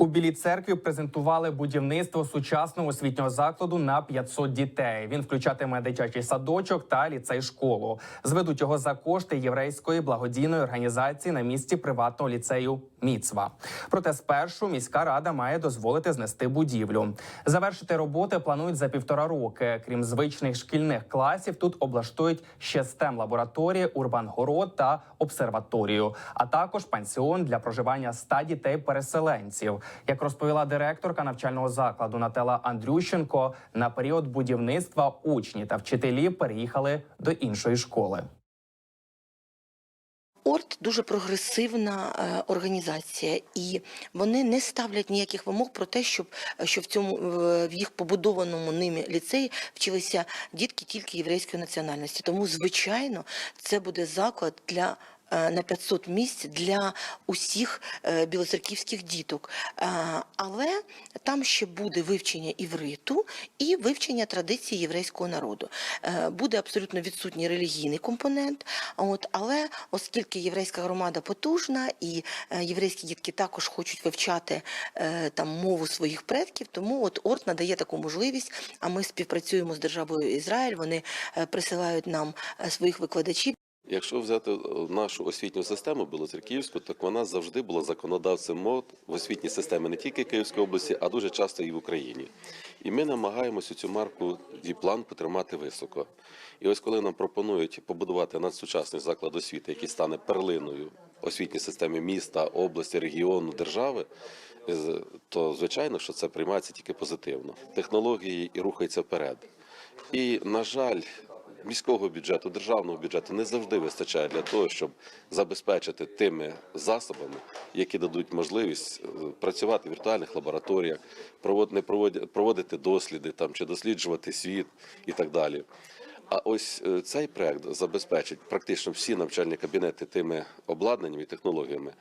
У Білій церкві презентували будівництво сучасного освітнього закладу на 500 дітей. Він включатиме дитячий садочок та ліцей школу. Зведуть його за кошти єврейської благодійної організації на місці приватного ліцею Міцва. Проте спершу міська рада має дозволити знести будівлю. Завершити роботи планують за півтора роки. Крім звичних шкільних класів, тут облаштують ще стем лабораторії, урбангород та обсерваторію, а також пансіон для проживання 100 дітей-переселенців. Як розповіла директорка навчального закладу Нателла Андрющенко, на період будівництва учні та вчителі переїхали до іншої школи. Орт дуже прогресивна е, організація, і вони не ставлять ніяких вимог про те, щоб що в цьому е, в їх побудованому ними ліцеї вчилися дітки тільки єврейської національності. Тому, звичайно, це буде заклад для. Е, На 500 місць для усіх е, білоцерківських діток, Е, але там ще буде вивчення івриту і вивчення традицій єврейського народу. Буде абсолютно відсутній релігійний компонент. От, але оскільки єврейська громада потужна і єврейські дітки також хочуть вивчати там мову своїх предків, тому от Орт надає таку можливість. А ми співпрацюємо з державою Ізраїль. Вони присилають нам своїх викладачів. Якщо взяти е, нашу освітню систему білоцерківську, так вона завжди була законодавцем мод в освітній системі не тільки Київської області, а дуже часто і в Україні. І ми намагаємося цю марку і план потримати високо. І ось коли нам пропонують побудувати надсучасний заклад освіти, який стане перлиною освітній системі міста, області, регіону, держави, то звичайно, що це приймається тільки позитивно. Технології і рухаються вперед. І, на жаль, міського бюджету, державного бюджету не завжди вистачає для того, щоб забезпечити тими засобами, які дадуть можливість е, працювати в віртуальних лабораторіях, проводити досліди там чи досліджувати світ і так далі. А ось е, цей проект забезпечить практично всі навчальні кабінети тими обладнаннями і технологіями,